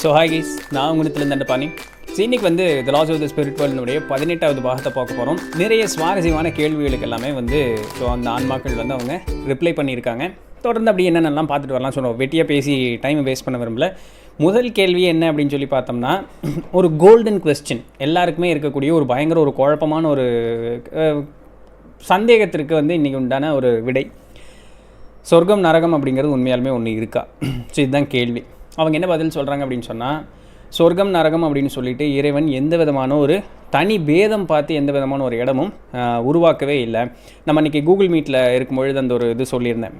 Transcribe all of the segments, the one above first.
So hi guys நான் உங்களுக்கு இந்த பாணி இன்னைக்கு வந்து the loss of the spirit வேர்ல்டுடைய பதினெட்டாவது பாகத்தை பார்க்க போகிறோம் நிறைய சுவாரஸ்யமான கேள்விகளுக்கு எல்லாமே வந்து ஸோ அந்த ஆன்மாக்கள் வந்து அவங்க ரிப்ளை பண்ணியிருக்காங்க. தொடர்ந்து அப்படி என்னென்னலாம் பார்த்துட்டு வரலாம் ஸோ வெட்டியாக பேசி டைமை வேஸ்ட் பண்ண விரும்பல. முதல் கேள்வி என்ன அப்படின்னு சொல்லி பார்த்தோம்னா ஒரு கோல்டன் கொஸ்டின் எல்லாருக்குமே இருக்கக்கூடிய ஒரு பயங்கர ஒரு குழப்பமான ஒரு சந்தேகத்திற்கு வந்து இன்றைக்கி உண்டான ஒரு விடை. சொர்க்கம் நரகம் அப்படிங்கிறது உண்மையாலுமே ஒன்று இருக்கா? ஸோ இதுதான் கேள்வி. அவங்க என்ன பதில் சொல்கிறாங்க அப்படின்னு சொன்னால் சொர்க்கம் நரகம் அப்படின்னு சொல்லிட்டு இறைவன் எந்த விதமான ஒரு தனி பேதம் பார்த்து எந்த விதமான ஒரு இடமும் உருவாக்கவே இல்லை. நம்ம இன்றைக்கி கூகுள் மீட்டில் இருக்கும்பொழுது அந்த ஒரு இது சொல்லியிருந்தேன்.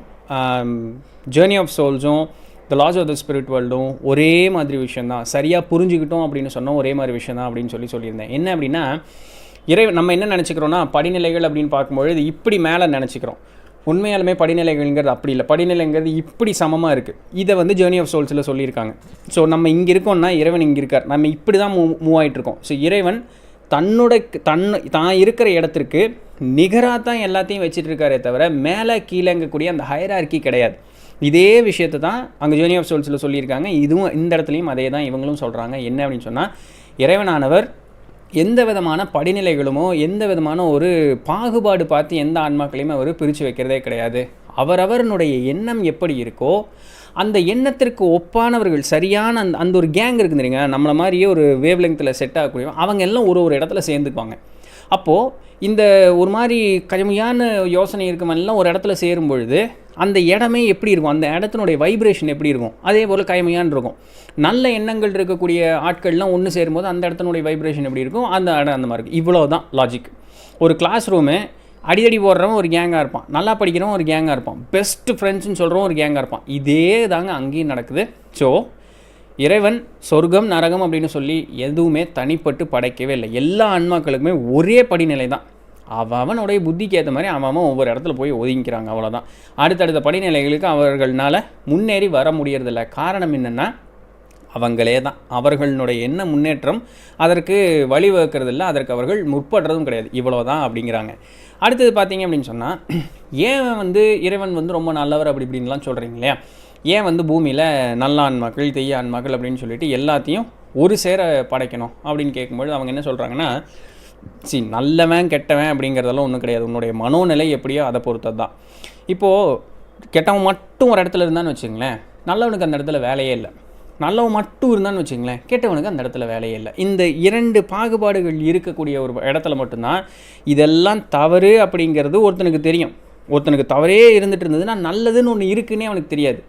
Journey of சோல்ஸும் the loss of the spirit வேர்ல்டும் ஒரே மாதிரி விஷயந்தான் சரியாக புரிஞ்சுக்கிட்டோம் அப்படின்னு சொன்னோம் ஒரே மாதிரி விஷயம் தான் அப்படின்னு சொல்லி சொல்லியிருந்தேன். என்ன அப்படின்னா இறை நம்ம என்ன நினச்சிக்கிறோன்னா படிநிலைகள் அப்படின்னு பார்க்கும்பொழுது இப்படி மேலே நினச்சிக்கிறோம். உண்மையாலுமே படிநிலைகள்ங்கிறது அப்படி இல்லை. படிநிலைங்கிறது இப்படி சமமாக இருக்குது இதை வந்து ஜேர்னி ஆஃப் சோல்ஸில் சொல்லியிருக்காங்க. ஸோ நம்ம இங்கே இருக்கோம்னா இறைவன் இங்கே இருக்கார். நம்ம இப்படி தான் மூவ் மூவ் ஆகிட்டு இருக்கோம். ஸோ இறைவன் தன்னோட தன் தான் இருக்கிற இடத்திற்கு நிகராக தான் எல்லாத்தையும் வச்சுட்டு இருக்காரே தவிர மேலே கீழேங்கக்கூடிய அந்த ஹைரார்க்கி கிடையாது. இதே விஷயத்தை தான் அங்கே ஜேர்னி ஆஃப் சோல்ஸில் சொல்லியிருக்காங்க. இதுவும் இந்த இடத்துலையும் அதே தான் இவங்களும் சொல்கிறாங்க என்ன அப்படின்னு சொன்னால் இறைவனானவர் எந்த விதமான படிநிலைகளுமோ எந்த விதமான ஒரு பாகுபாடு பார்த்து எந்த ஆன்மாக்களையுமே அவர் பிரித்து வைக்கிறதே கிடையாது. அவரவரனுடைய எண்ணம் எப்படி இருக்கோ அந்த எண்ணத்திற்கு ஒப்பானவர்கள் சரியான அந்த அந்த ஒரு கேங் இருக்குதுங்க நம்மளை மாதிரியே ஒரு வேவ் லெங்த்தில் செட் ஆகக்கூடிய அவங்க எல்லாம் ஒரு ஒரு இடத்துல சேர்ந்துக்குவாங்க. அப்போது இந்த ஒரு மாதிரி கடுமையான யோசனை இருக்கமெல்லாம் ஒரு இடத்துல சேரும் பொழுது அந்த இடமே எப்படி இருக்கும்? அந்த இடத்தினுடைய வைப்ரேஷன் எப்படி இருக்கும்? அதே போல் கயமையான் இருக்கும். நல்ல எண்ணங்கள் இருக்கக்கூடிய ஆட்கள்லாம் ஒன்று சேரும்போது அந்த இடத்தினுடைய வைப்ரேஷன் எப்படி இருக்கும்? அந்த இடம் அந்த மாதிரி இருக்கும். இவ்வளோ தான் லாஜிக் ஒரு கிளாஸ் ரூமு அடிதடி போடுறவன் ஒரு கேங்காக இருப்பான். நல்லா படிக்கிறவன் ஒரு கேங்காக இருப்பான். பெஸ்ட் ஃப்ரெண்ட்ஸ்னு சொல்கிறவன் ஒரு கேங்காக இருப்பான். இதே தாங்க அங்கேயும் நடக்குது. ஸோ இறைவன் சொர்க்கம் நரகம் அப்படின்னு சொல்லி எதுவுமே தனிப்பட்டு படைக்கவே இல்லை. எல்லா ஆன்மாக்களுக்குமே ஒரே படிநிலை தான் அவன் அவனுடைய புத்திக்கு ஏற்ற மாதிரி அவன் அவன் ஒவ்வொரு இடத்துல போய் ஒதுங்கிக்கிறாங்க அவ்வளோதான் அடுத்தடுத்த படிநிலைகளுக்கு அவர்களால் முன்னேறி வர முடியறதில்ல. காரணம் என்னென்னா அவங்களே தான் அவர்களுடைய என்ன முன்னேற்றம் அதற்கு வழிவகுக்கிறது இல்லை அதற்கு அவர்கள் முற்படுறதும் கிடையாது. இவ்வளோ தான் அப்படிங்கிறாங்க. அடுத்தது பார்த்தீங்க அப்படின்னு சொன்னால் ஏன் வந்து இறைவன் வந்து ரொம்ப நல்லவர் அப்படி இப்படின்லாம் சொல்கிறீங்க இல்லையா? ஏன் வந்து பூமியில் நல்ல ஆன்மாக்கள் தெய்ய ஆன்மாக்கள் அப்படின்னு சொல்லிட்டு எல்லாத்தையும் ஒரு சேர படைக்கணும் அப்படின்னு கேட்கும்போது அவங்க என்ன சொல்கிறாங்கன்னா சி நல்லவன் கெட்டவன் அப்படிங்கிறதெல்லாம் ஒன்றும் கிடையாது. உன்னுடைய மனோநிலை எப்படியோ அதை பொறுத்தது தான் இப்போது கெட்டவன் மட்டும் ஒரு இடத்துல இருந்தான்னு வச்சுங்களேன் நல்லவனுக்கு அந்த இடத்துல வேலையே இல்லை. நல்லவன் மட்டும் இருந்தான்னு வச்சுங்களேன் கெட்டவனுக்கு அந்த இடத்துல வேலையே இல்லை. இந்த இரண்டு பாகுபாடுகள் இருக்கக்கூடிய ஒரு இடத்துல மட்டும்தான் இதெல்லாம் தவறு அப்படிங்கிறது ஒருத்தனுக்கு தெரியும். ஒருத்தனுக்கு தவறே இருந்துட்டு இருந்ததுன்னா நல்லதுன்னு ஒன்று இருக்குன்னே அவனுக்கு தெரியாது.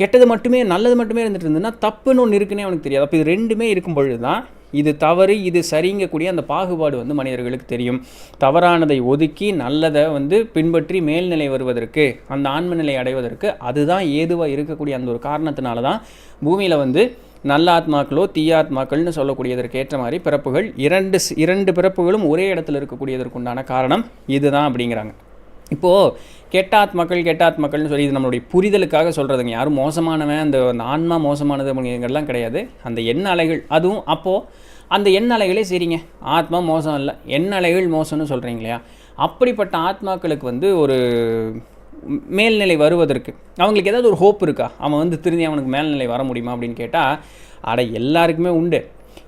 கெட்டது மட்டுமே நல்லது மட்டுமே இருந்துட்டு இருந்ததுன்னா தப்புன்னு ஒன்று இருக்குன்னே அவனுக்கு தெரியாது. அப்போ இது ரெண்டுமே இருக்கும் பொழுது தான் இது தவறு இது சரிங்கக்கூடிய அந்த பாகுபாடு வந்து மனிதர்களுக்கு தெரியும். தவறானதை ஒதுக்கி நல்லதை வந்து பின்பற்றி மேல்நிலை வருவதற்கு அந்த ஆன்ம நிலை அடைவதற்கு அதுதான் ஏதுவாக இருக்கக்கூடிய அந்த ஒரு காரணத்தினால தான் பூமியில் வந்து நல்ல ஆத்மாக்களோ தீய ஆத்மாக்கள்னு சொல்லக்கூடியதற்கு ஏற்ற மாதிரி பிறப்புகள் இரண்டு இரண்டு பிறப்புகளும் ஒரே இடத்துல இருக்கக்கூடியதற்குண்டான காரணம் இதுதான் அப்படிங்கிறாங்க. இப்போது கெட்டாத்மக்கள் கெட்டாத்மக்கள்னு சொல்லி இது நம்மளுடைய புரிதலுக்காக சொல்கிறதுங்க யாரும் மோசமானவன் அந்த அந்த ஆன்மா மோசமானது அப்படிங்கிறதுலாம் கிடையாது. அந்த எண்ண அலைகள் அதுவும் அப்போது அந்த எண்ண அலைகளே சரிங்க. ஆத்மா மோசம் இல்லை. எண்ண அலைகள் மோசம்னு சொல்கிறீங்க இல்லையா? அப்படிப்பட்ட ஆத்மாக்களுக்கு வந்து ஒரு மேல்நிலை வருவதற்கு அவங்களுக்கு ஏதாவது ஒரு ஹோப் இருக்கா? அவன் வந்து திரும்பி அவனுக்கு மேல்நிலை வர முடியுமா அப்படின்னு கேட்டால் அட எல்லாருக்குமே உண்டு.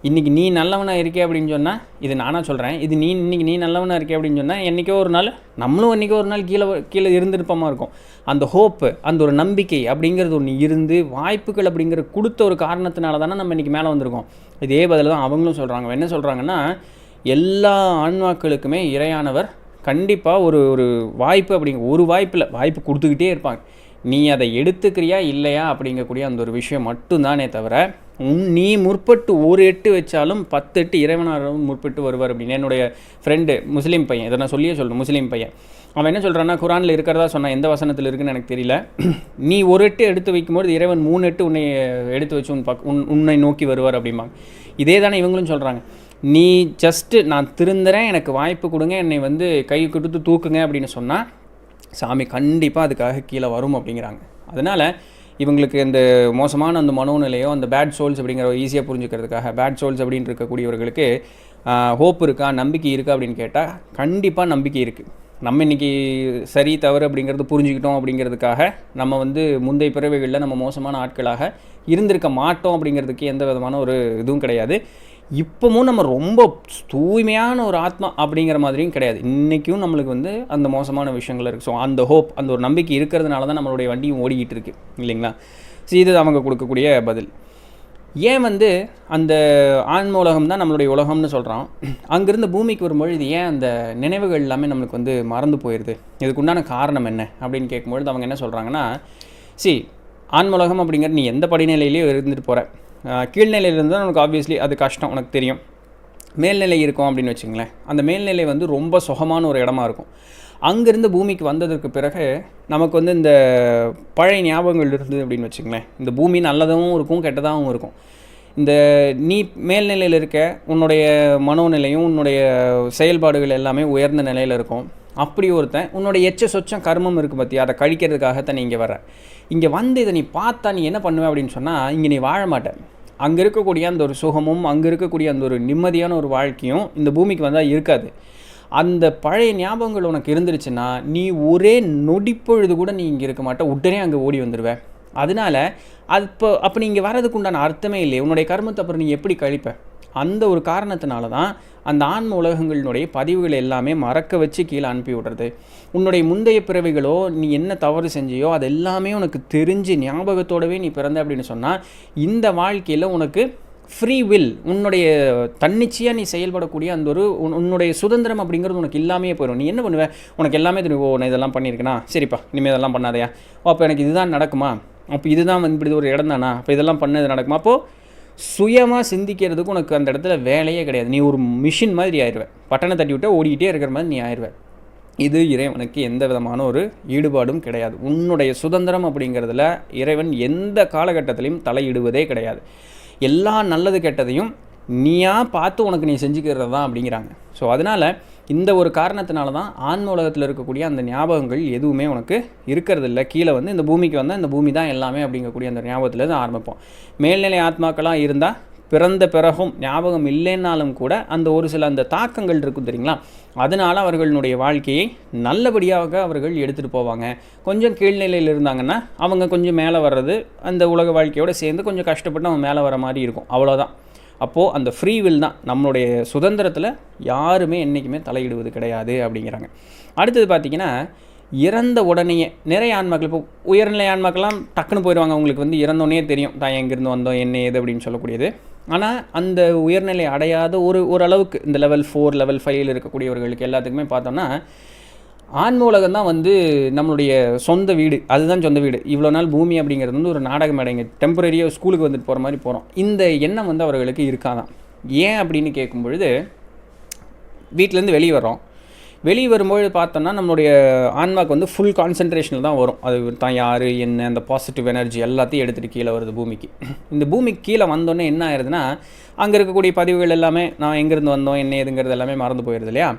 இன்றைக்கி நீ நல்லவனாக இருக்கே அப்படின்னு சொன்னால் இது நானாக சொல்கிறேன் இது நீ இன்றைக்கி நீ நல்லவனாக இருக்கே அப்படின்னு சொன்னால் என்றைக்கோ ஒரு நாள் நம்மளும் என்றைக்கோ ஒரு நாள் கீழே கீழே இருந்திருப்பமாக இருக்கும். அந்த ஹோப்பு அந்த ஒரு நம்பிக்கை அப்படிங்கிறது ஒன்று இருந்து வாய்ப்புகள் அப்படிங்கிற கொடுத்த ஒரு காரணத்தினால தானே நம்ம இன்றைக்கி மேலே வந்திருக்கோம். இதே பதில் தான் அவங்களும் சொல்கிறாங்க என்ன சொல்கிறாங்கன்னா எல்லா ஆன்மாக்களுக்குமே இறையானவர் கண்டிப்பாக ஒரு ஒரு வாய்ப்பு அப்படிங்க ஒரு வாய்ப்பில் வாய்ப்பு கொடுத்துக்கிட்டே இருப்பாங்க. நீ அதை எடுத்துக்கிறியா இல்லையா அப்படிங்கக்கூடிய அந்த ஒரு விஷயம் மட்டும்தானே தவிர நீ முற்பட்டு ஒரு எட்டு வச்சாலும் பத்து எட்டு இறைவனாரும் முற்பட்டு வருவார் அப்படின்னு. என்னுடைய ஃப்ரெண்டு முஸ்லீம் பையன். இதை நான் சொல்லியே சொல்லணும் முஸ்லீம் பையன். அவன் என்ன சொல்கிறான்னா குரானில் இருக்கிறதா சொன்னான் எந்த வசனத்தில் இருக்குன்னு எனக்கு தெரியல. நீ ஒரு எட்டு எடுத்து வைக்கும்போது இறைவன் மூணு எட்டு உன்னை எடுத்து வச்சு உன் பக் உன் உன்னை நோக்கி வருவார் அப்படிம்பாங்க. இதே தானே இவங்களும் சொல்கிறாங்க நீ ஜஸ்ட்டு நான் திருந்துறேன் எனக்கு வாய்ப்பு கொடுங்க என்னை வந்து கை கொடுத்து தூக்குங்க அப்படின்னு சொன்னால் சாமி கண்டிப்பாக அதுக்காக கீழே வரும் அப்படிங்கிறாங்க. அதனால் இவங்களுக்கு இந்த மோசமான அந்த மனோநிலையோ அந்த பேட் சோல்ஸ் அப்படிங்கிற ஈஸியாக புரிஞ்சுக்கிறதுக்காக பேட் சோல்ஸ் அப்படின்னு இருக்கக்கூடியவர்களுக்கு ஹோப் இருக்கா நம்பிக்கை இருக்கா அப்படின்னு கேட்டால் கண்டிப்பாக நம்பிக்கை இருக்குது நம்ம இன்றைக்கி சரி தவறு அப்படிங்கிறது புரிஞ்சுக்கிட்டோம் அப்படிங்கிறதுக்காக நம்ம வந்து முந்தைய பிறவைகளில் நம்ம மோசமான ஆட்களாக இருந்திருக்க மாட்டோம் அப்படிங்கிறதுக்கு எந்த விதமான ஒரு இதுவும் கிடையாது. இப்போவும் நம்ம ரொம்ப தூய்மையான ஒரு ஆத்மா அப்படிங்கிற மாதிரியும் கிடையாது. இன்றைக்கும் நம்மளுக்கு வந்து அந்த மோசமான விஷயங்கள் இருக்குது ஸோ அந்த ஹோப் அந்த ஒரு நம்பிக்கை இருக்கிறதுனால தான் நம்மளுடைய வண்டியும் ஓடிக்கிட்டு இருக்கு. இல்லைங்களா? ஸோ இது அவங்க கொடுக்கக்கூடிய பதில். ஏன் வந்து அந்த ஆன்ம உலகம் தான் நம்மளுடைய உலகம்னு சொல்கிறோம் அங்கேருந்து பூமிக்கு வரும்பொழுது ஏன் அந்த நினைவுகள் எல்லாமே நம்மளுக்கு வந்து மறந்து போயிடுது இதுக்கு உண்டான காரணம் என்ன? அப்படின்னு கேட்கும்பொழுது அவங்க என்ன சொல்கிறாங்கன்னா சி ஆன்மலகம் அப்படிங்கிற அப்படிங்கிறது நீ எந்த படிநிலையிலையும் இருந்துட்டு போகிற கீழ்நிலையில் இருந்தால் உனக்கு ஆப்வியஸ்லி அது கஷ்டம் உனக்கு தெரியும். மேல்நிலை இருக்கும் அப்படின்னு வச்சுங்களேன் அந்த மேல்நிலை வந்து ரொம்ப சுகமான ஒரு இடமா இருக்கும். அங்கேருந்து பூமிக்கு வந்ததற்கு பிறகு நமக்கு வந்து இந்த பழைய ஞாபகங்கள் இருந்தது அப்படின்னு வச்சுங்களேன் இந்த பூமி நல்லதாகவும் இருக்கும் கெட்டதாகவும் இருக்கும். இந்த நீ மேல்நிலையில் இருக்க உன்னுடைய மனோநிலையும் உன்னுடைய செயல்பாடுகள் எல்லாமே உயர்ந்த நிலையில் இருக்கும். அப்படி ஒருத்தன் உன்னோட எச்ச சொச்சம் கர்மம் இருக்குது பற்றி அதை கழிக்கிறதுக்காகத்தான் நீ இங்கே வர இங்கே வந்து இதை நீ பார்த்தா நீ என்ன பண்ணுவேன் அப்படின்னு சொன்னால் இங்கே நீ வாழ மாட்டேன் அங்கே இருக்கக்கூடிய அந்த ஒரு சுகமும் அங்கே இருக்கக்கூடிய அந்த ஒரு நிம்மதியான ஒரு வாழ்க்கையும் இந்த பூமிக்கு வந்தால் இருக்காது. அந்த பழைய ஞாபகங்கள் உனக்கு இருந்துருச்சுன்னா நீ ஒரே நொடிப்பொழுது கூட நீ இங்கே இருக்க மாட்டே. உடனே அங்கே ஓடி வந்துடுவேன் அதனால அது இப்போ அப்போ நீங்கள் வர்றதுக்கு உண்டான அர்த்தமே இல்லை உன்னுடைய கர்மத்தை அப்புறம் நீ எப்படி கழிப்ப? அந்த ஒரு காரணத்தினால தான் அந்த ஆன்ம உலகங்களினுடைய பதிவுகள் எல்லாமே மறக்க வச்சு கீழே அனுப்பி விடுறது. உன்னுடைய முந்தைய பிறவிகளோ நீ என்ன தவறு செஞ்சியோ அது எல்லாமே உனக்கு தெரிஞ்சு ஞாபகத்தோடவே நீ பிறந்த அப்படின்னு சொன்னால் இந்த வாழ்க்கையில் உனக்கு ஃப்ரீ வில் உன்னுடைய தன்னிச்சையாக நீ செயல்படக்கூடிய அந்த ஒரு உன் உன்னுடைய சுதந்திரம் அப்படிங்கிறது உனக்கு இல்லாமே போயிடும் நீ என்ன பண்ணுவ? உனக்கு எல்லாமே தெரியும். ஓ நான் இதெல்லாம் பண்ணியிருக்கேனா? சரிப்பா இனிமேல் இதெல்லாம் பண்ணாதையா. அப்போ எனக்கு இதுதான் நடக்குமா? அப்போ இதுதான் வந்து இப்படி ஒரு இடம் தானா? அப்போ இதெல்லாம் பண்ணது நடக்குமா? அப்போது சுயமாக சிந்திக்கிறதுக்கு உனக்கு அந்த இடத்துல வேலையே கிடையாது. நீ ஒரு மிஷின் மாதிரி ஆயிடுவேன் பட்டனை தட்டி விட்டு ஓடிக்கிட்டே இருக்கிற மாதிரி நீ ஆயிடுவேன் இது இறைவனுக்கு எந்த விதமான ஒரு ஈடுபாடும் கிடையாது. உன்னுடைய சுதந்திரம் அப்படிங்கிறதுல இறைவன் எந்த காலகட்டத்திலையும் தலையிடுவதே கிடையாது. எல்லா நல்லது கெட்டதையும் நீயா பார்த்து உனக்கு நீ செஞ்சுக்கிறது தான் அப்படிங்கிறாங்க. ஸோ அதனால் இந்த ஒரு காரணத்தினால தான் ஆன்ம உலகத்தில் இருக்கக்கூடிய அந்த ஞாபகங்கள் எதுவுமே உனக்கு இருக்கிறதில்ல. கீழே வந்து இந்த பூமிக்கு வந்தால் இந்த பூமி தான் எல்லாமே அப்படிங்கக்கூடிய அந்த ஞாபகத்தில் தான் ஆரம்பிப்போம். மேல்நிலை ஆத்மாக்களாக இருந்தால் பிறந்த பிறகும் ஞாபகம் இல்லைன்னாலும் கூட அந்த ஒரு சில அந்த தாக்கங்கள் இருக்கும் தெரியுங்களா? அதனால் அவர்களுடைய வாழ்க்கையை நல்லபடியாக அவர்கள் எடுத்துகிட்டு போவாங்க. கொஞ்சம் கீழ்நிலையில் இருந்தாங்கன்னா அவங்க கொஞ்சம் மேலே வர்றது அந்த உலக வாழ்க்கையோடு சேர்ந்து கொஞ்சம் கஷ்டப்பட்டு அவங்க மேலே வர மாதிரி இருக்கும். அவ்வளோதான் அப்போது அந்த ஃப்ரீ வில் தான். நம்மளுடைய சுதந்திரத்தில் யாருமே என்றைக்குமே தலையிடுவது கிடையாது அப்படிங்கிறாங்க. அடுத்தது பார்த்திங்கன்னா இறந்த உடனேயே நிறைய ஆன்மாக்கள் இப்போ உயர்நிலை ஆன்மாக்கள்லாம் டக்குன்னு போயிடுவாங்க அவங்களுக்கு வந்து இறந்தோடனே தெரியும். தான் எங்கேருந்து வந்தோம்? என்ன ஏது? அப்படின்னு சொல்லக்கூடியது. ஆனால் அந்த உயர்நிலை அடையாத ஒரு ஓரளவுக்கு இந்த லெவல் ஃபோர் லெவல் ஃபைவ்ல இருக்கக்கூடியவர்களுக்கு எல்லாத்துக்குமே பார்த்தோம்னா ஆன்ம தான் வந்து நம்மளுடைய சொந்த வீடு. அதுதான் சொந்த வீடு. இவ்வளோ நாள் பூமி அப்படிங்கிறது வந்து ஒரு நாடக மேடைங்க. டெம்பரரியாக ஸ்கூலுக்கு வந்துட்டு போகிற மாதிரி போகிறோம் இந்த எண்ணம் வந்து அவர்களுக்கு இருக்காதான். ஏன் அப்படின்னு கேட்கும் பொழுது வீட்டிலேருந்து வெளியே வரோம் வெளியே வரும்பொழுது பார்த்தோம்னா நம்மளுடைய ஆன்மாக்கு வந்து ஃபுல் கான்சன்ட்ரேஷனில் தான் வரும். அது தான் யார் என்ன அந்த பாசிட்டிவ் எனர்ஜி எல்லாத்தையும் எடுத்துகிட்டு கீழே வருது பூமிக்கு. இந்த பூமிக்கு கீழே வந்தோடனே என்ன ஆயிருதுன்னா அங்கே இருக்கக்கூடிய பதிவுகள் எல்லாமே நான் எங்கேருந்து வந்தோம் என்ன ஏதுங்கிறது எல்லாமே மறந்து போயிடுது இல்லையா?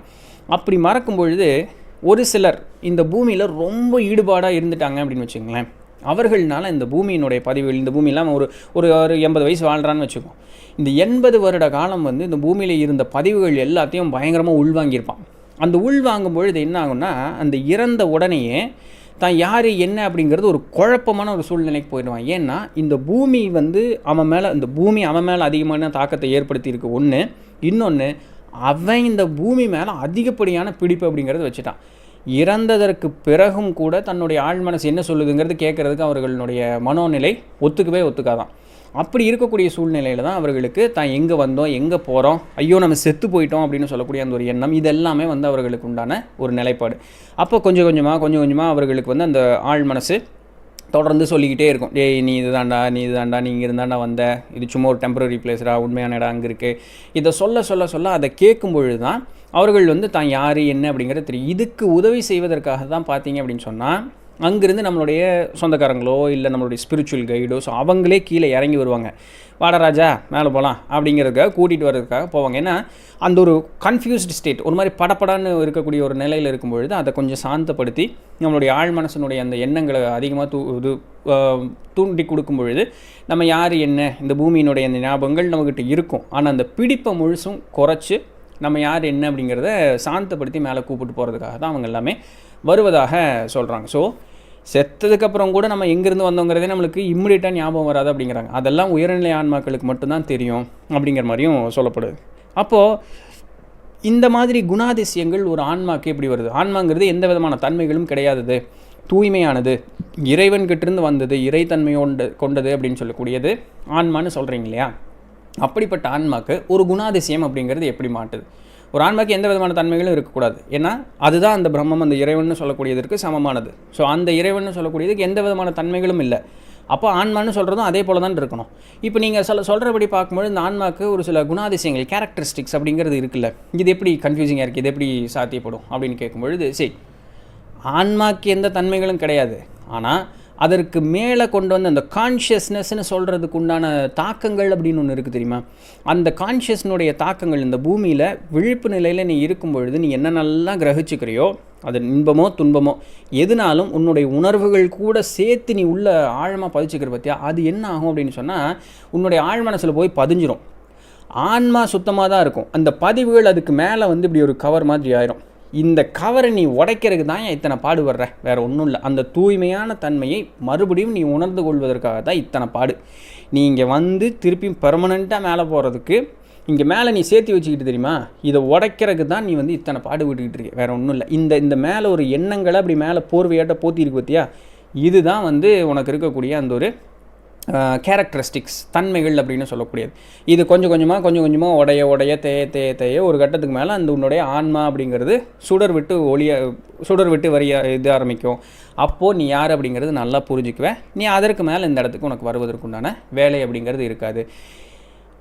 அப்படி மறக்கும் பொழுது ஒரு சிலர் இந்த பூமியில் ரொம்ப ஈடுபாடாக இருந்துட்டாங்க அப்படின்னு வச்சுங்களேன் அவர்கள்னால இந்த பூமியினுடைய பதிவுகள் இந்த பூமியெல்லாம் ஒரு ஒரு ஒரு எண்பது வயசு வாழ்கிறான்னு வச்சுக்கோம் இந்த எண்பது வருட காலம் வந்து இந்த பூமியில் இருந்த பதிவுகள் எல்லாத்தையும் பயங்கரமாக உள்வாங்கியிருப்பான். அந்த உள்வாங்கும் பொழுது என்ன ஆகும்னா அந்த இறந்த உடனேயே தான் யார் என்ன அப்படிங்கிறது ஒரு குழப்பமான ஒரு சூழ்நிலைக்கு போயிடுவான். ஏன்னா இந்த பூமி வந்து அவன் மேலே இந்த பூமி அவன் மேலே அதிகமான தாக்கத்தை ஏற்படுத்தியிருக்கு. ஒன்று இன்னொன்று அவன் இந்த பூமி மேலே அதிகப்படியான பிடிப்பு அப்படிங்கிறத வச்சுட்டான். இறந்ததற்கு பிறகும் கூட தன்னுடைய ஆழ் மனசு என்ன சொல்லுதுங்கிறது கேட்குறதுக்கு அவர்களுடைய மனோநிலை ஒத்துக்கவே ஒத்துக்காதான். அப்படி இருக்கக்கூடிய சூழ்நிலையில் தான் அவர்களுக்கு தான் எங்கே வந்தோம்? எங்கே போகிறோம் ஐயோ நம்ம செத்து போயிட்டோம் அப்படின்னு சொல்லக்கூடிய அந்த ஒரு எண்ணம் இதெல்லாமே வந்து அவர்களுக்கு உண்டான ஒரு நிலைப்பாடு. அப்போ கொஞ்சம் கொஞ்சமாக கொஞ்சம் கொஞ்சமாக அவர்களுக்கு வந்து அந்த ஆழ் மனசு தொடர்ந்து சொல்லிக்கிட்டே இருக்கும். டேய் நீ இது தாண்டா நீ இது தாண்டா நீ இங்கே இருந்தாண்டா வந்த. இது சும்மா ஒரு டெம்பரரி பிளேஸ்டா உண்மையான இடம் அங்கே இருக்குது இதை சொல்ல சொல்ல சொல்ல அதை கேட்கும் பொழுது தான் அவர்கள் வந்து தான் யார் என்ன அப்படிங்கிறது தெரியும். இதுக்கு உதவி செய்வதற்காக தான் பார்த்தீங்க அப்படின்னு சொன்னால் அங்கேருந்து நம்மளுடைய சொந்தக்காரங்களோ இல்லை நம்மளுடைய ஸ்பிரிச்சுவல் கைடோ ஸோ அவங்களே கீழே இறங்கி வருவாங்க. வாடராஜா மேலே போகலாம் அப்படிங்கிறதுக்காக கூட்டிகிட்டு வர்றதுக்காக போவாங்க. ஏன்னா அந்த ஒரு கன்ஃபியூஸ்டு ஸ்டேட் ஒரு மாதிரி படப்படான்னு இருக்கக்கூடிய ஒரு நிலையில் இருக்கும் பொழுது அதை கொஞ்சம் சாந்தப்படுத்தி நம்மளுடைய ஆழ் மனசனுடைய அந்த எண்ணங்களை அதிகமாக தூ இது தூண்டி கொடுக்கும் பொழுது நம்ம யார் என்ன இந்த பூமியினுடைய அந்த ஞாபகங்கள் நம்மக்கிட்ட இருக்கும். ஆனால் அந்த பிடிப்பை முழுசும் குறைச்சி நம்ம யார் என்ன அப்படிங்கிறத சாந்தப்படுத்தி மேலே கூப்பிட்டு போகிறதுக்காக தான் அவங்க எல்லாமே வருவதாக சொல்கிறாங்க ஸோ செத்ததுக்கப்புறம் கூட நம்ம எங்கேருந்து வந்தோங்கிறதே நம்மளுக்கு இம்மிடியட்டாக ஞாபகம் வராது அப்படிங்கிறாங்க. அதெல்லாம் உயர்நிலை ஆன்மாக்களுக்கு மட்டும்தான் தெரியும் அப்படிங்கிற மாதிரியும் சொல்லப்படுது. அப்போது இந்த மாதிரி குணாதிசயங்கள் ஒரு ஆன்மாக்கு எப்படி வருது? ஆன்மாங்கிறது எந்த விதமான தன்மைகளும் கிடையாதது. தூய்மையானது. இறைவன்கிட்டிருந்து வந்தது இறைத்தன்மையோண்டு கொண்டது அப்படின்னு சொல்லக்கூடியது ஆன்மான்னு சொல்கிறீங்க இல்லையா? அப்படிப்பட்ட ஆன்மாக்கு ஒரு குணாதிசயம் அப்படிங்கிறது எப்படி மாட்டுது? ஒரு ஆன்மாக்கு எந்த விதமான தன்மைகளும் இருக்கக்கூடாது. ஏன்னா அதுதான் அந்த பிரம்மம் அந்த இறைவன் சொல்லக்கூடியதற்கு சமமானது. ஸோ அந்த இறைவன் சொல்லக்கூடியதுக்கு எந்த விதமான தன்மைகளும் இல்லை. அப்போ ஆன்மான்னு சொல்கிறதும் அதே போல தான் இருக்கணும். இப்போ நீங்கள் சொல்ல சொல்கிறபடி பார்க்கும்போது இந்த ஆன்மாக்கு ஒரு சில குணாதிசயங்கள் கேரக்டரிஸ்டிக்ஸ் அப்படிங்கிறது இருக்குல்ல. இது எப்படி கன்ஃபியூசிங்காக இருக்குது இது எப்படி சாத்தியப்படும்? அப்படின்னு கேட்கும்பொழுது சரி ஆன்மாக்கு எந்த தன்மைகளும் கிடையாது. ஆனால் அதற்கு மேலே கொண்டு வந்து அந்த கான்ஷியஸ்னஸ்னு சொல்கிறதுக்கு உண்டான தாக்கங்கள் அப்படின்னு ஒன்று இருக்குது தெரியுமா? அந்த கான்ஷியஸ்னுடைய தாக்கங்கள் இந்த பூமியில் விழிப்பு நிலையில் நீ இருக்கும் பொழுது நீ என்னென்னலாம் கிரகிச்சுக்கிறியோ அது இன்பமோ துன்பமோ எதுனாலும் உன்னுடைய உணர்வுகள் கூட சேர்த்து நீ உள்ள ஆழமாக பதிச்சுக்கிற பற்றியா அது என்ன ஆகும் அப்படின்னு சொன்னால் உன்னுடைய ஆழ்மனசில் போய் பதிஞ்சிரும். ஆன்மா சுத்தமாக தான் இருக்கும். அந்த பதிவுகள் அதுக்கு மேலே வந்து இப்படி ஒரு கவர் மாதிரி ஆயிரும். இந்த கவரை நீ உடைக்கிறதுக்கு தான் ஏன் இத்தனை பாடுபடுற வேறு ஒன்றும் இல்லை. அந்த தூய்மையான தன்மையை மறுபடியும் நீ உணர்ந்து கொள்வதற்காக தான் இத்தனை பாடு. நீ இங்கே வந்து திருப்பி பெர்மனண்ட்டாக மேலே போகிறதுக்கு இங்கே மேலே நீ சேர்த்து வச்சுக்கிட்டு தெரியுமா? இதை உடைக்கிறதுக்கு தான் நீ வந்து இத்தனை பாடு விட்டுக்கிட்டு இருக்க. வேறு ஒன்றும் இல்லை. இந்த இந்த மேலே ஒரு எண்ணங்களை அப்படி மேலே போர்வையாட்ட போத்தி இருக்கு பார்த்தியா இதுதான் வந்து உனக்கு இருக்கக்கூடிய அந்த ஒரு கேரக்டரிஸ்டிக்ஸ் தன்மைகள் அப்படின்னு சொல்லக்கூடியது. இது கொஞ்சம் கொஞ்சமாக கொஞ்சம் கொஞ்சமாக உடைய உடைய தேய தேய தேய ஒரு கட்டத்துக்கு மேலே அந்த உன்னுடைய ஆன்மா அப்படிங்கிறது சுடர் விட்டு ஒளிய சுடர் விட்டு வரிய இது ஆரம்பிக்கும். அப்போது நீ யார் அப்படிங்கிறது நல்லா புரிஞ்சுக்குவேன் நீ அதற்கு மேலே இந்த இடத்துக்கு உனக்கு வருவதற்குண்டான வேலை அப்படிங்கிறது இருக்காது.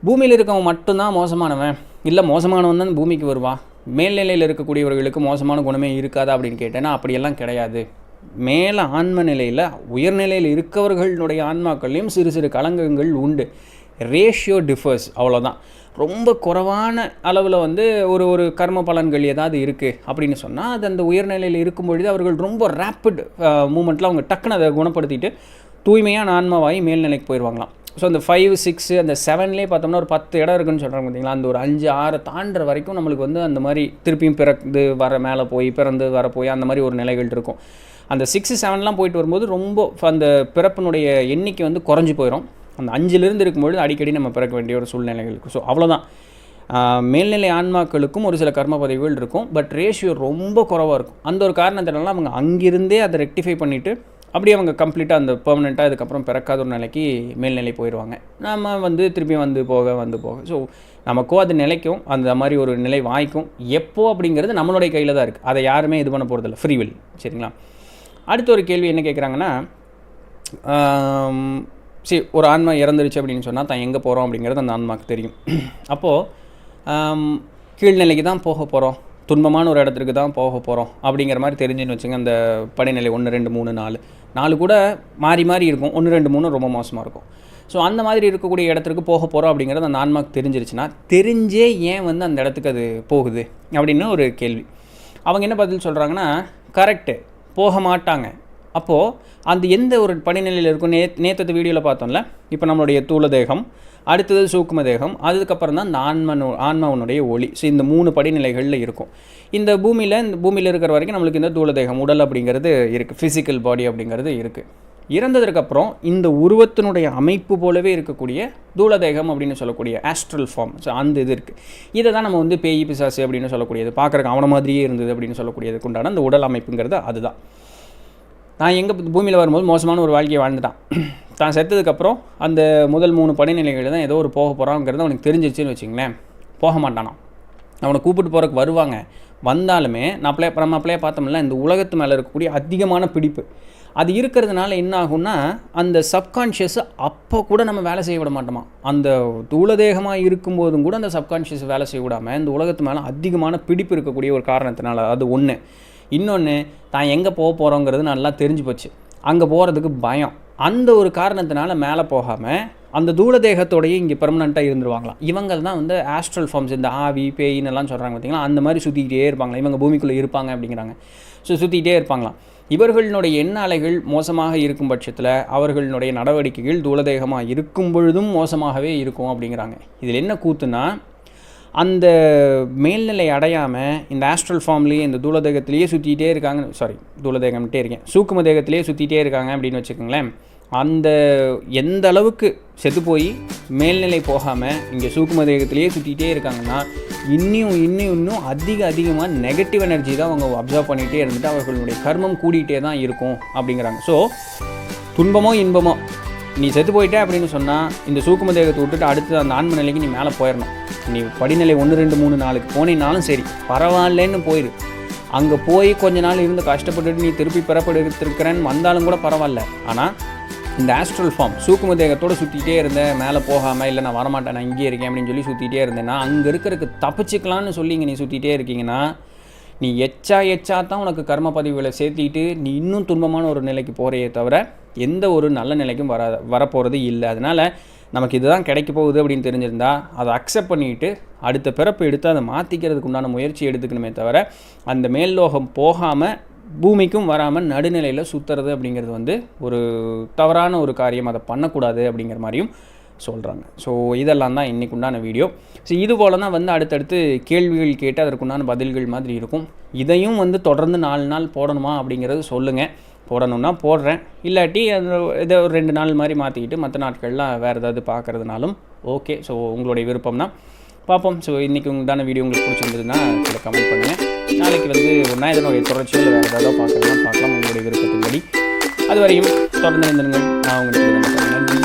பூமியில் இருக்கவன் மட்டும்தான் மோசமானவன். இல்லை மோசமானவன் தான் பூமிக்கு வருவான். மேல்நிலையில் இருக்கக்கூடியவர்களுக்கு மோசமான குணமே இருக்காதா அப்படின்னு கேட்டேன்னா அப்படியெல்லாம் கிடையாது. மேலே ஆன்ம நிலையில் உயர்நிலையில் இருக்கவர்களுடைய ஆன்மாக்கள்லையும் சிறு சிறு கலங்கங்கள் உண்டு. ரேஷியோ டிஃபர்ஸ் அவ்வளோதான் ரொம்ப குறைவான அளவில் வந்து ஒரு ஒரு கர்ம பலன்கள் ஏதாவது இருக்குது அப்படின்னு சொன்னால் அது அந்த உயர்நிலையில் இருக்கும் பொழுது அவர்கள் ரொம்ப ரேப்பிட் மூமெண்ட்டில் அவங்க டக்குன்னு அதை குணப்படுத்திட்டு தூய்மையான ஆன்மாவாகி மேல்நிலைக்கு போயிடுவாங்களாம் ஸோ அந்த ஃபைவ் சிக்ஸு அந்த செவன்லேயே பார்த்தோம்னா ஒரு பத்து இடம் இருக்குன்னு சொல்கிறாங்க பார்த்தீங்களா அந்த ஒரு அஞ்சு ஆறு தாண்டுற வரைக்கும் நம்மளுக்கு வந்து அந்த மாதிரி திருப்பியும் பிறந்து வர மேலே போய் பிறந்து வர போய் அந்த மாதிரி ஒரு நிலைகள் இருக்கும். அந்த சிக்ஸு செவன்லாம் போயிட்டு வரும்போது ரொம்ப அந்த பிறப்பினுடைய எண்ணிக்கை வந்து குறைஞ்சி போயிடும் அந்த அஞ்சிலிருந்து இருக்கும்பொழுது அடிக்கடி நம்ம பிறக்க வேண்டிய ஒரு சூழ்நிலைகள் இருக்கும். ஸோ அவ்வளோதான் மேல்நிலை ஆன்மாக்களுக்கும் ஒரு சில கர்ம பதவிகள் இருக்கும். பட் ரேஷியோ ரொம்ப குறவாக இருக்கும். அந்த ஒரு காரணத்தினால அவங்க அங்கிருந்தே அதை ரெக்டிஃபை பண்ணிவிட்டு அப்படியே அவங்க கம்ப்ளீட்டாக அந்த பெர்மனெண்ட்டாக இதுக்கப்புறம் பிறக்காத ஒரு நிலைக்கு மேல்நிலை போயிடுவாங்க நம்ம வந்து திருப்பி வந்து போக வந்து போக. ஸோ நமக்கோ அது நிலைக்கும் அந்த மாதிரி ஒரு நிலை வாய்க்கும். எப்போ அப்படிங்கிறது நம்மளுடைய கையில் தான் இருக்குது அதை யாருமே இது பண்ண போகிறதில்ல ஃப்ரீவில் சரிங்களா? அடுத்த ஒரு கேள்வி என்ன கேட்குறாங்கன்னா சரி ஒரு ஆன்மா இறந்துருச்சு அப்படின்னு சொன்னால் தான் எங்கே போகிறோம் அப்படிங்கிறது அந்த ஆன்மாவுக்கு தெரியும். அப்போது கீழ்நிலைக்கு தான் போக போகிறோம் துன்பமான ஒரு இடத்துக்கு தான் போக போகிறோம் அப்படிங்கிற மாதிரி தெரிஞ்சுன்னு வச்சுங்க அந்த படிநிலை ஒன்று ரெண்டு மூணு நாலு. நாலு கூட மாறி மாறி இருக்கும். ஒன்று ரெண்டு மூணு ரொம்ப மோசமாக இருக்கும். ஸோ அந்த மாதிரி இருக்கக்கூடிய இடத்துக்கு போக போகிறோம் அப்படிங்கிறது அந்த ஆன்மாவுக்கு தெரிஞ்சிருச்சுன்னா தெரிஞ்சே ஏன் வந்து அந்த இடத்துக்கு அது போகுது அப்படின்னு ஒரு கேள்வி. அவங்க என்ன பதில் சொல்கிறாங்கன்னா கரெக்டு போக மாட்டாங்க அப்போது அந்த எந்த ஒரு படிநிலையில் இருக்கும் நே நேற்று வீடியோவில் பார்த்தோம்ல இப்போ நம்மளுடைய தூள தேகம் அடுத்தது சூக்கும தேகம் அதுக்கப்புறம் தான் இந்த ஆன்மனு ஆன்மாவனுடைய ஒளி. ஸோ இந்த மூணு படிநிலைகளில் இருக்கும். இந்த பூமியில் இந்த பூமியில் இருக்கிற வரைக்கும் நம்மளுக்கு இந்த தூள தேகம் உடல் அப்படிங்கிறது இருக்குது ஃபிசிக்கல் பாடி அப்படிங்கிறது இருக்குது இறந்ததுக்கப்புறம் இந்த உருவத்தினுடைய அமைப்பு போலவே இருக்கக்கூடிய தூளதேகம் அப்படின்னு சொல்லக்கூடிய ஆஸ்ட்ரல் ஃபார்ம் ஸோ அந்த இது இருக்குது இதை தான் நம்ம வந்து பேய் பிசாசு அப்படின்னு சொல்லக்கூடியது. பார்க்குறக்கு அவனை மாதிரியே இருந்தது அப்படின்னு சொல்லக்கூடியதுக்கு உண்டான அந்த உடல் அமைப்புங்கிறது அதுதான். நான் எங்கே பூமியில் வரும்போது மோசமான ஒரு வாழ்க்கையை வாழ்ந்துட்டான். தான் செத்ததுக்கப்புறம் அந்த முதல் மூணு படைநிலைகளில் தான் ஏதோ ஒரு போக போகிறாங்கிறது அவனுக்கு தெரிஞ்சிருச்சுன்னு வச்சுங்களேன். போக மாட்டானான் அவனை கூப்பிட்டு போகிறக்கு வருவாங்க. வந்தாலுமே நான் அப்படியே நம்ம அப்படியே பார்த்தோம்ல இந்த உலகத்து மேலே இருக்கக்கூடிய அதிகமான பிடிப்பு. அது இருக்கிறதுனால என்ன ஆகும்னா அந்த சப்கான்ஷியஸ் அப்போ கூட நம்ம வேலை செய்ய விட மாட்டோமா? அந்த தூளதேகமாக இருக்கும்போதும் கூட அந்த சப்கான்ஷியஸ் வேலை செய்ய விடாமல் இந்த உலகத்து மேலே அதிகமான பிடிப்பு இருக்கக்கூடிய ஒரு காரணத்தினால அது ஒன்று இன்னொன்று தான் எங்கே போக போகிறோங்கிறது நல்லா தெரிஞ்சு போச்சு. அங்கே போகிறதுக்கு பயம். அந்த ஒரு காரணத்தினால மேலே போகாமல் அந்த தூளதேகத்தோடையே இங்கே பெர்மனண்ட்டாக இருந்துருவாங்களாம் இவங்க தான் வந்து ஆஸ்ட்ரல் ஃபார்ம்ஸ் இந்த ஆவி பேயின்னு எல்லாம் சொல்கிறாங்க பார்த்தீங்களா அந்த மாதிரி சுற்றிக்கிட்டே இருப்பாங்களா? இவங்க பூமிக்குள்ளே இருப்பாங்க அப்படிங்கிறாங்க. ஸோ சுற்றிக்கிட்டே இருப்பாங்களாம். இவர்களுடைய எண்ண அலைகள் மோசமாக இருக்கும் பட்சத்தில் அவர்களுடைய நடவடிக்கைகள் தூளதேகமாக இருக்கும் பொழுதும் மோசமாகவே இருக்கும் அப்படிங்கிறாங்க. இதில் என்ன கூத்துனா அந்த மேல்நிலை அடையாமல் இந்த ஆஸ்ட்ரல் ஃபார்ம்லேயே இந்த தூளதேகத்திலேயே சுற்றிக்கிட்டே இருக்காங்க சாரி தூளதேகம்ட்டே இருக்கேன். சூக்கும தேகத்திலேயே சுற்றிட்டே இருக்காங்க அப்படின்னு வச்சுக்கோங்களேன். அந்த எந்த அளவுக்கு செத்து போய் மேல்நிலை போகாமல் இங்கே சூக்குமதேகத்திலேயே சுற்றிக்கிட்டே இருக்காங்கன்னா இன்னும் இன்னும் இன்னும் அதிக அதிகமாக நெகட்டிவ் எனர்ஜி தான் அவங்க அப்சர்வ் பண்ணிகிட்டே இருந்துட்டு அவர்களுடைய கர்மம் கூடிகிட்டே தான் இருக்கும் அப்படிங்கிறாங்க. ஸோ துன்பமோ இன்பமோ நீ செத்து போயிட்ட அப்படின்னு சொன்னால் இந்த சூக்கும தேகத்தை விட்டுட்டு அடுத்து அந்த ஆன்ம நிலைக்கு நீ மேலே போயிடணும் நீ படிநிலை ஒன்று ரெண்டு மூணு நாளுக்கு போனேனாலும் சரி பரவாயில்லன்னு போயிடு அங்கே போய் கொஞ்ச நாள் இருந்து கஷ்டப்பட்டுட்டு நீ திருப்பி பெறப்படுத்திருக்கிறேன்னு வந்தாலும் கூட பரவாயில்ல. ஆனால் இந்த ஆஸ்ட்ரல் ஃபார்ம் சூக்கும தேகத்தோடு சுற்றிட்டே இருந்தேன் மேலே போகாமல் இல்லை நான் வரமாட்டேன் நான் இங்கேயே இருக்கேன் அப்படின்னு சொல்லி சுற்றிட்டே இருந்தேன்னா அங்கே இருக்கிறதுக்கு தப்பிச்சுக்கலான்னு சொல்லி இங்கே நீ சுற்றிட்டே இருக்கீங்கன்னா நீ எச்சா எச்சா தான் உனக்கு கர்ம பதிவுகளை சேர்த்திட்டு நீ இன்னும் துன்பமான ஒரு நிலைக்கு போகிறையே தவிர எந்த ஒரு நல்ல நிலைக்கும் வர வரப்போகிறது இல்லை. அதனால் நமக்கு இதுதான் கிடைக்க போகுது அப்படின்னு தெரிஞ்சிருந்தா அதை அக்செப்ட் பண்ணிட்டு அடுத்த பிறப்பு எடுத்து அதை மாற்றிக்கிறதுக்கு உண்டான முயற்சி எடுத்துக்கணுமே தவிர அந்த மேல்லோகம் போகாமல் பூமிக்கும் வராமல் நடுநிலையில் சுற்றுறது அப்படிங்கிறது வந்து ஒரு தவறான ஒரு காரியம். அதை பண்ணக்கூடாது அப்படிங்கிற மாதிரியும் சொல்கிறாங்க ஸோ இதெல்லாம் தான் இன்றைக்கு உண்டான வீடியோ. ஸோ இது போல் தான் வந்து அடுத்தடுத்து கேள்விகள் கேட்டு அதற்குண்டான பதில்கள் மாதிரி இருக்கும். இதையும் வந்து தொடர்ந்து நாலு நாள் போடணுமா அப்படிங்கிறது சொல்லுங்கள் போடணும்னா போடுறேன். இல்லாட்டி அந்த இதை ஒரு ரெண்டு நாள் மாதிரி மாற்றிக்கிட்டு மற்ற நாட்கள்லாம் வேறு ஏதாவது பார்க்குறதுனாலும் ஓகே ஸோ உங்களுடைய விருப்பம்னா பார்ப்போம். ஸோ இன்றைக்கி உங்களுதான வீடியோ உங்களுக்கு பிடிச்சிருந்ததுன்னா கமெண்ட் பண்ணுங்கள் நாளைக்கு வந்து ஒன்றா இதனுடைய தொடர்ச்சியில் வேறு ஏதாவது பார்க்கலாம் பார்க்கலாம். உங்களுடைய விருப்பத்தின்படி. அது வரையும் தொடர்ந்து இருந்துருங்கள் நான் உங்களுக்கு நன்றி.